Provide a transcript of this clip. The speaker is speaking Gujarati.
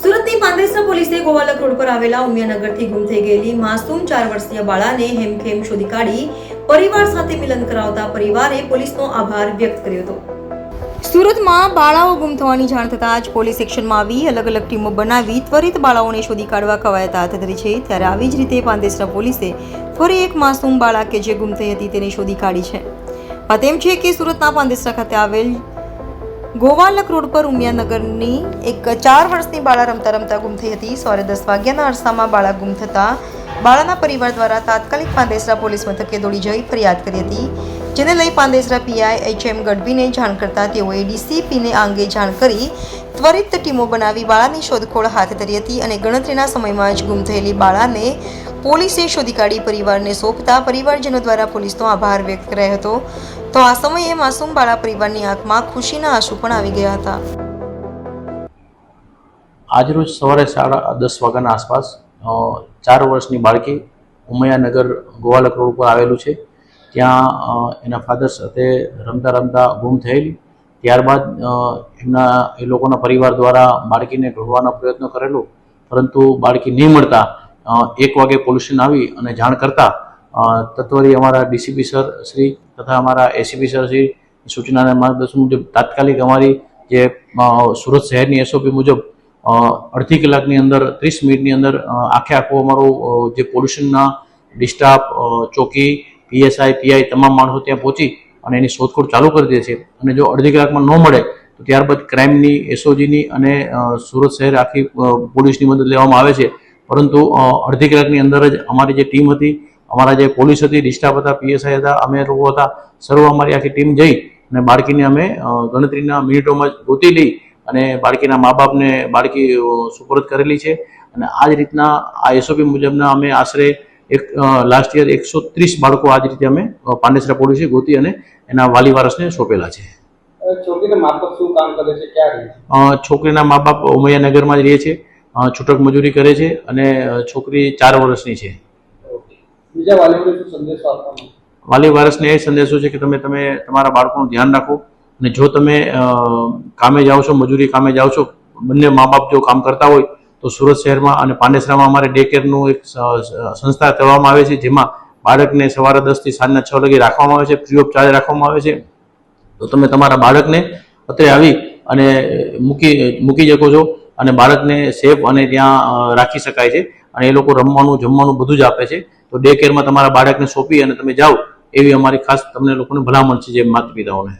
સુરતની પાંદેસરા પોલીસે ગોવાલક રોડ પર આવેલા ઉમિયાનગરથી ગુમ થઈ ગયેલી માસૂમ ચાર વર્ષીય બાળાને હેમખેમ શોધી કાઢી પરિવાર સાથે મિલન કરાવતા પરિવારે પોલીસનો આભાર વ્યક્ત કર્યો હતો. સુરતમાં બાળાઓ ગુમ થવાની જાણ થતાં જ પોલીસ એક્શનમાં આવી અલગ અલગ ટીમો બનાવી ત્વરિત બાળાઓને શોધી કાઢવા કવાયત હાથ ધરી છે. ત્યારે આવી જ રીતે પાંદેસરા પોલીસે ફરી એક માસૂમ બાળા કે જે ગુમ થઈ હતી તેને શોધી કાઢી છે. વાત એમ છે કે સુરતના પાંદેસરા ખાતે આવેલ ગોવાલક રોડ પર ઉમિયાનગરની એક ચાર વર્ષની બાળા રમતા રમતા ગુમ થઈ હતી. સવારે દસ વાગ્યાના અરસામાં બાળા ગુમ થતાં બાળાના પરિવાર દ્વારા તાત્કાલિક પાંદેસરા પોલીસ મથકે દોડી જઈ ફરિયાદ કરી હતી. જેને લઈ પાંદેસરા પીઆઈ એચ એમ ગઢવીને જાણ કરતા તેઓએ ડીસીપીને આ અંગે જાણ કરી ત્વરિત ટીમો બનાવી બાળાની શોધખોળ હાથ ધરી હતી અને ગણતરીના સમયમાં જ ગુમ થયેલી બાળાને પોલીસે શોધી કાઢી પરિવારને સોંપતા પરિવારજનો દ્વારા પોલીસનો આભાર વ્યક્ત કર્યો હતો. તો આ સમયે માસૂમ બાળા પરિવારની આંખમાં ખુશીના આંસુ પણ આવી ગયા હતા. આજરોજ સવારે સાડા દસ વાગ્યાના આસપાસ ચાર વર્ષની બાળકી ઉમૈયાનગર ગોવાલક રોડ ઉપર આવેલું છે. ત્યાં એના ફાધર સાથે રમતા રમતા ગુમ થયેલી. ત્યારબાદ એમના, એ લોકોના પરિવાર દ્વારા બાળકીને ઢોળવાનો પ્રયત્ન કરેલો. પરંતુ બાળકી નહીં મળતા એક વાગે પોલ્યુશન આવી અને જાણ કરતા તત્વરી અમારા ડીસીપી સર શ્રી તથા અમારા એસીપી સર શ્રી સૂચનાના માર્ગદર્શન મુજબ તાત્કાલિક અમારી જે સુરત શહેરની એસઓપી મુજબ અડધી કલાકની અંદર, ત્રીસ મિનિટની અંદર આખે આખું અમારું જે પોલ્યુશનના ડિસ્ટાફ ચોકી પીએસઆઈ પીઆઈ તમામ માણસો ત્યાં પહોંચી અને એની શોધખોળ ચાલુ કરી દે છે. અને જો અડધી કલાકમાં ન મળે, તો ત્યારબાદ ક્રાઇમની, એસઓજીની અને સુરત શહેર આખી પોલીસની મદદ લેવામાં આવે છે. પરંતુ અડધી કલાકની અંદર જ અમારી જે ટીમ હતી, અમારા જે પોલીસ હતી, ડિસ્ટાફ હતા, પીએસઆઈ હતા, અમે લોકો હતા, સર્વ અમારી આખી ટીમ જઈ અને બાળકીને અમે ગણતરીના મિનિટોમાં જ ગોતી લઈ અને બાળકીના મા બાપને બાળકી સુપરત કરેલી છે. અને આ જ રીતના આ એસઓપી મુજબના અમે આશરે એક લાસ્ટ યર એકસો ત્રીસ બાળકો આ જ રીતે અમે પાંડેસરા પોલીસે ગોતી અને એના વાલી વારસને સોંપેલા છે. છોકરીના મા બાપ ઉમૈયાનગરમાં જ રહે છે છૂટક મજૂરી કરે છે અને છોકરી ચાર વર્ષની છે. વાલી વારસને એ સંદેશો છે કે તમે તમે તમારા બાળકોનું ધ્યાન રાખો અને જો તમે કામે જાઓ છો મજૂરી કામે જાઓ છો બંને મા બાપ જો કામ કરતા હોય તો સુરત શહેરમાં અને પાંડેસરામાં અમારે ડે કેરનું એક સંસ્થા કરવામાં આવે છે, જેમાં બાળકને સવારે દસથી સાંજના છ વાગે રાખવામાં આવે છે ફ્રી ઓફ ચાર્જ રાખવામાં આવે છે. તો તમે તમારા બાળકને અત્રે આવી અને મૂકી મૂકી શકો છો અને બાળકને સેફ અને ત્યાં રાખી શકાય છે. અને એ લોકો રમવાનું, જમવાનું બધું જ આપે છે. તો ડે કેરમાં તમારા બાળકને સોંપી અને તમે જાઓ, એવી અમારી ખાસ તમને લોકોને ભલામણ છે, જે માતા પિતાઓને